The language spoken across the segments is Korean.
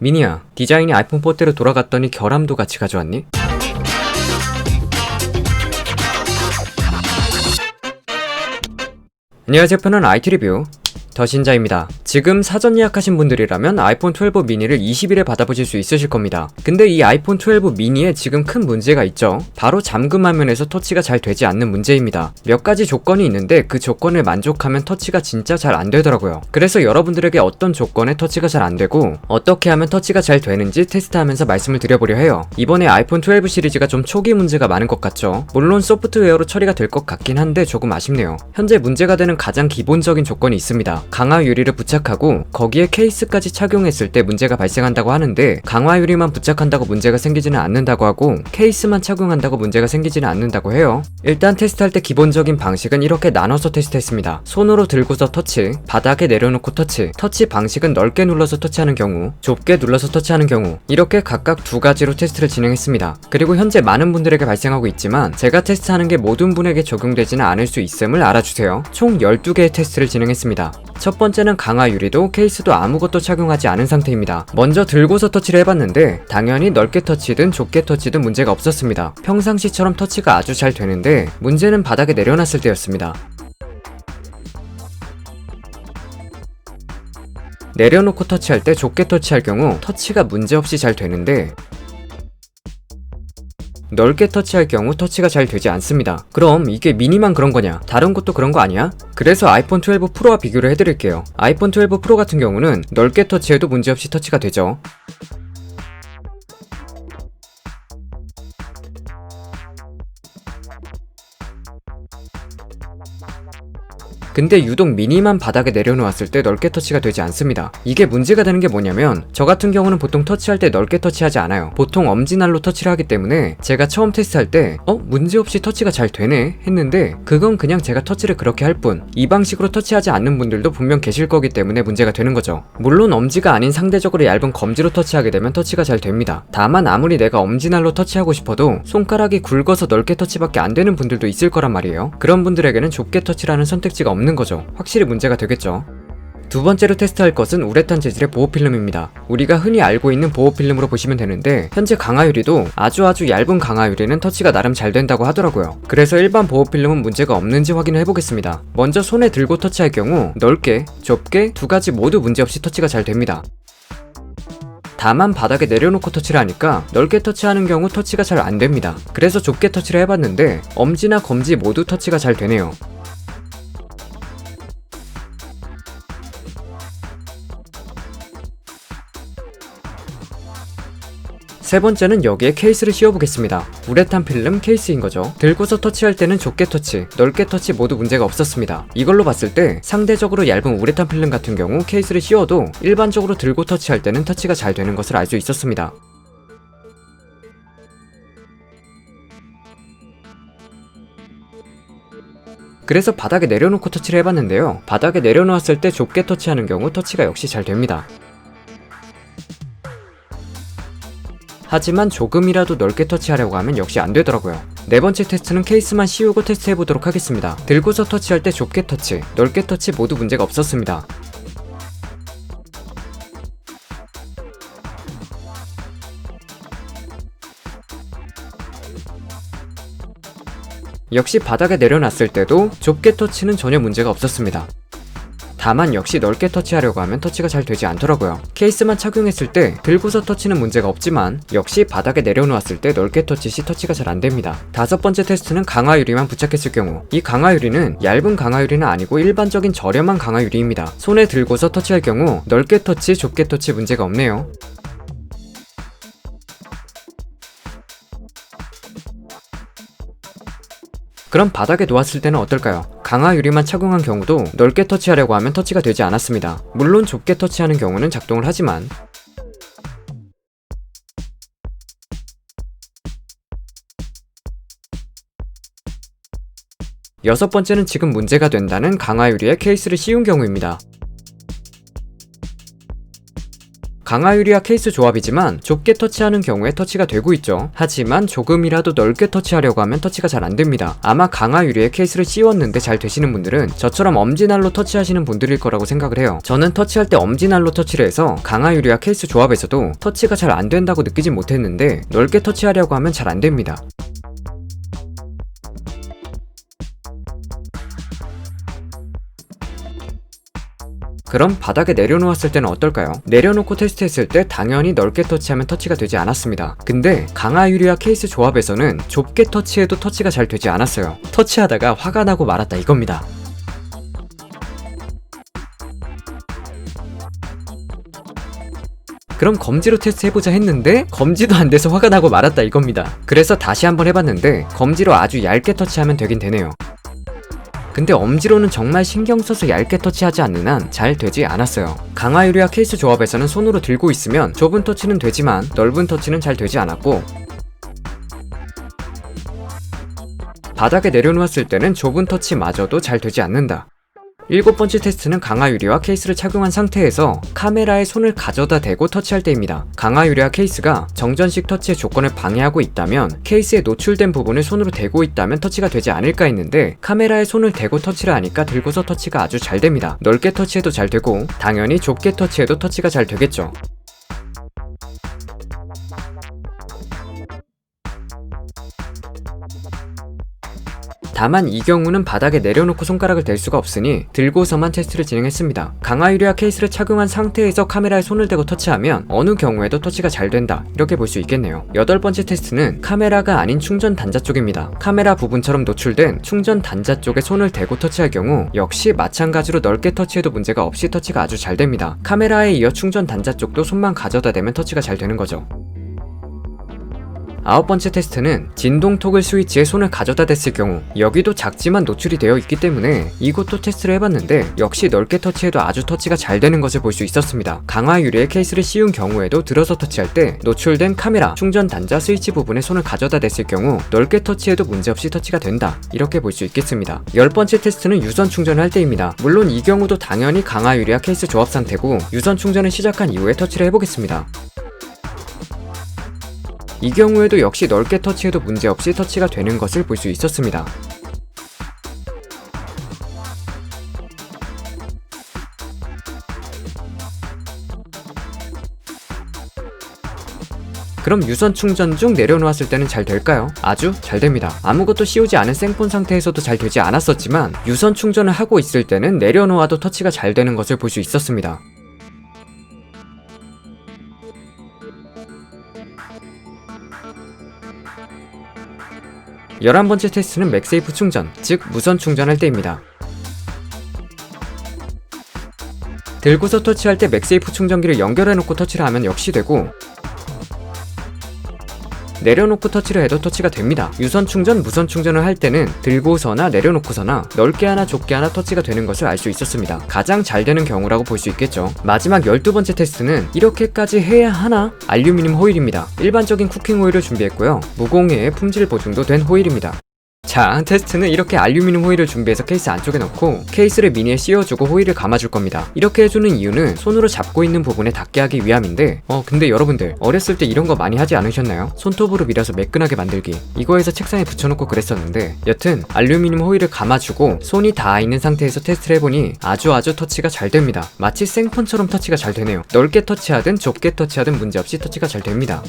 미니야, 디자인이 아이폰 4대로 돌아갔더니 결함도 같이 가져왔니? 안녕하세요. 저는 IT 리뷰 더신자입니다. 지금 사전 예약하신 분들이라면 아이폰 12 미니를 20일에 받아보실 수 있으실 겁니다. 근데 이 아이폰 12 미니에 지금 큰 문제가 있죠. 바로 잠금 화면에서 터치가 잘 되지 않는 문제입니다. 몇 가지 조건이 있는데 그 조건을 만족하면 터치가 진짜 잘 안 되더라고요. 그래서 여러분들에게 어떤 조건에 터치가 잘 안 되고 어떻게 하면 터치가 잘 되는지 테스트하면서 말씀을 드려보려 해요. 이번에 아이폰 12 시리즈가 좀 초기 문제가 많은 것 같죠. 물론 소프트웨어로 처리가 될 것 같긴 한데 조금 아쉽네요. 현재 문제가 되는 가장 기본적인 조건이 있습니다. 강화 유리를 부착하고 거기에 케이스까지 착용했을 때 문제가 발생한다고 하는데 강화 유리만 부착한다고 문제가 생기지는 않는다고 하고 케이스만 착용한다고 문제가 생기지는 않는다고 해요. 일단 테스트할 때 기본적인 방식은 이렇게 나눠서 테스트했습니다. 손으로 들고서 터치, 바닥에 내려놓고 터치, 터치 방식은 넓게 눌러서 터치하는 경우, 좁게 눌러서 터치하는 경우 이렇게 각각 두 가지로 테스트를 진행했습니다. 그리고 현재 많은 분들에게 발생하고 있지만 제가 테스트하는 게 모든 분에게 적용되지는 않을 수 있음을 알아주세요. 총 12개의 테스트를 진행했습니다. 첫 번째는 강화 유리도 케이스도 아무것도 착용하지 않은 상태입니다. 먼저 들고서 터치를 해봤는데 당연히 넓게 터치든 좁게 터치든 문제가 없었습니다. 평상시처럼 터치가 아주 잘 되는데 문제는 바닥에 내려놨을 때였습니다. 내려놓고 터치할 때 좁게 터치할 경우 터치가 문제없이 잘 되는데 넓게 터치할 경우 터치가 잘 되지 않습니다. 그럼 이게 미니만 그런 거냐? 다른 것도 그런 거 아니야? 그래서 아이폰 12 프로와 비교를 해드릴게요. 아이폰 12 프로 같은 경우는 넓게 터치해도 문제없이 터치가 되죠. 근데 유독 미니만 바닥에 내려놓았을 때 넓게 터치가 되지 않습니다. 이게 문제가 되는 게 뭐냐면 저 같은 경우는 보통 터치할 때 넓게 터치하지 않아요. 보통 엄지날로 터치를 하기 때문에 제가 처음 테스트할 때 어? 문제없이 터치가 잘 되네 했는데 그건 그냥 제가 터치를 그렇게 할 뿐 이 방식으로 터치하지 않는 분들도 분명 계실 거기 때문에 문제가 되는 거죠. 물론 엄지가 아닌 상대적으로 얇은 검지로 터치하게 되면 터치가 잘 됩니다. 다만 아무리 내가 엄지날로 터치하고 싶어도 손가락이 굵어서 넓게 터치밖에 안 되는 분들도 있을 거란 말이에요. 그런 분들에게는 좁게 터치라는 선택지가 없는 거죠. 확실히 문제가 되겠죠. 두 번째로 테스트할 것은 우레탄 재질의 보호필름입니다. 우리가 흔히 알고 있는 보호필름으로 보시면 되는데 현재 강화유리도 아주 아주 얇은 강화유리는 터치가 나름 잘 된다고 하더라고요. 그래서 일반 보호필름은 문제가 없는지 확인을 해보겠습니다. 먼저 손에 들고 터치할 경우 넓게, 좁게 두 가지 모두 문제없이 터치가 잘 됩니다. 다만 바닥에 내려놓고 터치를 하니까 넓게 터치하는 경우 터치가 잘 안 됩니다. 그래서 좁게 터치를 해봤는데 엄지나 검지 모두 터치가 잘 되네요. 세 번째는 여기에 케이스를 씌워보겠습니다. 우레탄 필름 케이스인 거죠. 들고서 터치할 때는 좁게 터치, 넓게 터치 모두 문제가 없었습니다. 이걸로 봤을 때 상대적으로 얇은 우레탄 필름 같은 경우 케이스를 씌워도 일반적으로 들고 터치할 때는 터치가 잘 되는 것을 알 수 있었습니다. 그래서 바닥에 내려놓고 터치를 해봤는데요. 바닥에 내려놓았을 때 좁게 터치하는 경우 터치가 역시 잘 됩니다. 하지만 조금이라도 넓게 터치하려고 하면 역시 안 되더라고요. 네 번째 테스트는 케이스만 씌우고 테스트 해보도록 하겠습니다. 들고서 터치할 때 좁게 터치, 넓게 터치 모두 문제가 없었습니다. 역시 바닥에 내려놨을 때도 좁게 터치는 전혀 문제가 없었습니다. 다만 역시 넓게 터치하려고 하면 터치가 잘 되지 않더라고요. 케이스만 착용했을 때 들고서 터치는 문제가 없지만 역시 바닥에 내려놓았을 때 넓게 터치 시 터치가 잘 안됩니다. 다섯 번째 테스트는 강화 유리만 부착했을 경우 이 강화 유리는 얇은 강화 유리는 아니고 일반적인 저렴한 강화 유리입니다. 손에 들고서 터치할 경우 넓게 터치, 좁게 터치 문제가 없네요. 그럼 바닥에 놓았을 때는 어떨까요? 강화 유리만 착용한 경우도 넓게 터치하려고 하면 터치가 되지 않았습니다. 물론 좁게 터치하는 경우는 작동을 하지만 여섯 번째는 지금 문제가 된다는 강화 유리에 케이스를 씌운 경우입니다. 강화 유리와 케이스 조합이지만 좁게 터치하는 경우에 터치가 되고 있죠. 하지만 조금이라도 넓게 터치하려고 하면 터치가 잘 안됩니다. 아마 강화 유리에 케이스를 씌웠는데 잘 되시는 분들은 저처럼 엄지날로 터치하시는 분들일 거라고 생각을 해요. 저는 터치할 때 엄지날로 터치를 해서 강화 유리와 케이스 조합에서도 터치가 잘 안된다고 느끼진 못했는데 넓게 터치하려고 하면 잘 안됩니다. 그럼 바닥에 내려놓았을 때는 어떨까요? 내려놓고 테스트했을 때 당연히 넓게 터치하면 터치가 되지 않았습니다. 근데 강화 유리와 케이스 조합에서는 좁게 터치해도 터치가 잘 되지 않았어요. 터치하다가 화가 나고 말았다 이겁니다. 그럼 검지로 테스트 해보자 했는데 검지도 안 돼서 화가 나고 말았다 이겁니다. 그래서 다시 한번 해봤는데 검지로 아주 얇게 터치하면 되긴 되네요. 근데 엄지로는 정말 신경 써서 얇게 터치하지 않는 한 잘 되지 않았어요. 강화 유리와 케이스 조합에서는 손으로 들고 있으면 좁은 터치는 되지만 넓은 터치는 잘 되지 않았고 바닥에 내려놓았을 때는 좁은 터치마저도 잘 되지 않는다. 일곱 번째 테스트는 강화 유리와 케이스를 착용한 상태에서 카메라에 손을 가져다 대고 터치할 때입니다. 강화 유리와 케이스가 정전식 터치의 조건을 방해하고 있다면 케이스에 노출된 부분을 손으로 대고 있다면 터치가 되지 않을까 했는데 카메라에 손을 대고 터치를 하니까 들고서 터치가 아주 잘 됩니다. 넓게 터치해도 잘 되고 당연히 좁게 터치해도 터치가 잘 되겠죠. 다만 이 경우는 바닥에 내려놓고 손가락을 댈 수가 없으니 들고서만 테스트를 진행했습니다. 강화 유리와 케이스를 착용한 상태에서 카메라에 손을 대고 터치하면 어느 경우에도 터치가 잘 된다 이렇게 볼 수 있겠네요. 여덟 번째 테스트는 카메라가 아닌 충전 단자 쪽입니다. 카메라 부분처럼 노출된 충전 단자 쪽에 손을 대고 터치할 경우 역시 마찬가지로 넓게 터치해도 문제가 없이 터치가 아주 잘 됩니다. 카메라에 이어 충전 단자 쪽도 손만 가져다 대면 터치가 잘 되는 거죠. 아홉 번째 테스트는 진동 토글 스위치에 손을 가져다 댔을 경우 여기도 작지만 노출이 되어 있기 때문에 이것도 테스트를 해봤는데 역시 넓게 터치해도 아주 터치가 잘 되는 것을 볼 수 있었습니다. 강화 유리에 케이스를 씌운 경우에도 들어서 터치할 때 노출된 카메라, 충전 단자 스위치 부분에 손을 가져다 댔을 경우 넓게 터치해도 문제없이 터치가 된다 이렇게 볼 수 있겠습니다. 열 번째 테스트는 유선 충전을 할 때입니다. 물론 이 경우도 당연히 강화 유리와 케이스 조합 상태고 유선 충전을 시작한 이후에 터치를 해보겠습니다. 이 경우에도 역시 넓게 터치해도 문제없이 터치가 되는 것을 볼 수 있었습니다. 그럼 유선 충전 중 내려놓았을 때는 잘 될까요? 아주 잘 됩니다. 아무것도 씌우지 않은 생폰 상태에서도 잘 되지 않았었지만 유선 충전을 하고 있을 때는 내려놓아도 터치가 잘 되는 것을 볼 수 있었습니다. 11번째 테스트는 맥세이프 충전, 즉 무선 충전할 때입니다. 들고서 터치할 때 맥세이프 충전기를 연결해놓고 터치를 하면 역시 되고 내려놓고 터치를 해도 터치가 됩니다. 유선 충전, 무선 충전을 할 때는 들고서나 내려놓고서나 넓게 하나 좁게 하나 터치가 되는 것을 알 수 있었습니다. 가장 잘 되는 경우라고 볼 수 있겠죠. 마지막 12번째 테스트는 이렇게까지 해야 하나? 알루미늄 호일입니다. 일반적인 쿠킹 호일을 준비했고요. 무공해의 품질 보증도 된 호일입니다. 자, 테스트는 이렇게 알루미늄 호일을 준비해서 케이스 안쪽에 넣고 케이스를 미니에 씌워주고 호일을 감아줄 겁니다. 이렇게 해주는 이유는 손으로 잡고 있는 부분에 닿게 하기 위함인데 어 근데 여러분들 어렸을 때 이런 거 많이 하지 않으셨나요? 손톱으로 밀어서 매끈하게 만들기 이거에서 책상에 붙여놓고 그랬었는데 여튼 알루미늄 호일을 감아주고 손이 닿아 있는 상태에서 테스트를 해보니 아주 아주 터치가 잘 됩니다. 마치 생폰처럼 터치가 잘 되네요. 넓게 터치하든 좁게 터치하든 문제없이 터치가 잘 됩니다.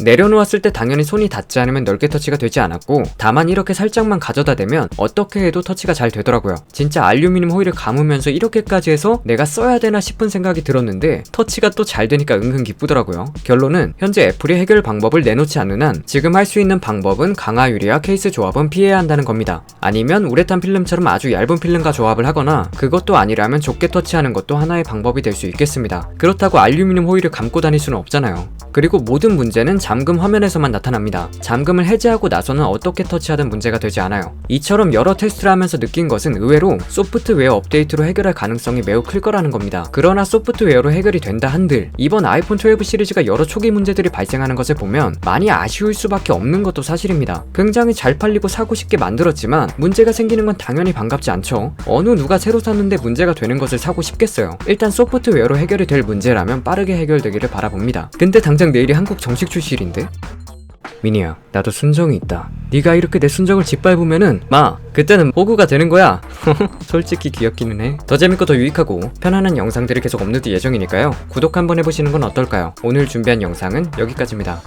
내려놓았을 때 당연히 손이 닿지 않으면 넓게 터치가 되지 않았고 다만 이렇게 살짝만 가져다 대면 어떻게 해도 터치가 잘 되더라고요. 진짜 알루미늄 호일을 감으면서 이렇게까지 해서 내가 써야 되나 싶은 생각이 들었는데 터치가 또 잘 되니까 은근 기쁘더라고요. 결론은 현재 애플이 해결 방법을 내놓지 않는 한 지금 할 수 있는 방법은 강화 유리와 케이스 조합은 피해야 한다는 겁니다. 아니면 우레탄 필름처럼 아주 얇은 필름과 조합을 하거나 그것도 아니라면 좁게 터치하는 것도 하나의 방법이 될 수 있겠습니다. 그렇다고 알루미늄 호일을 감고 다닐 수는 없잖아요. 그리고 모든 문제는 잠금 화면에서만 나타납니다. 잠금을 해제하고 나서는 어떻게 터치하든 문제가 되지 않아요. 이처럼 여러 테스트를 하면서 느낀 것은 의외로 소프트웨어 업데이트로 해결할 가능성이 매우 클 거라는 겁니다. 그러나 소프트웨어로 해결이 된다 한들 이번 아이폰 12 시리즈가 여러 초기 문제들이 발생하는 것을 보면 많이 아쉬울 수밖에 없는 것도 사실입니다. 굉장히 잘 팔리고 사고 싶게 만들었지만 문제가 생기는 건 당연히 반갑지 않죠. 어느 누가 새로 샀는데 문제가 되는 것을 사고 싶겠어요. 일단 소프트웨어로 해결이 될 문제라면 빠르게 해결되기를 바라봅니다. 근데 당장 내일이 한국 정식 출시 일인데? 미니야, 나도 순정이 있다. 네가 이렇게 내 순정을 짓밟으면은 마, 그때는 보구가 되는 거야. 솔직히 귀엽기는 해. 더 재밌고 더 유익하고 편안한 영상들을 계속 업로드 예정이니까요. 구독 한번 해보시는 건 어떨까요? 오늘 준비한 영상은 여기까지입니다.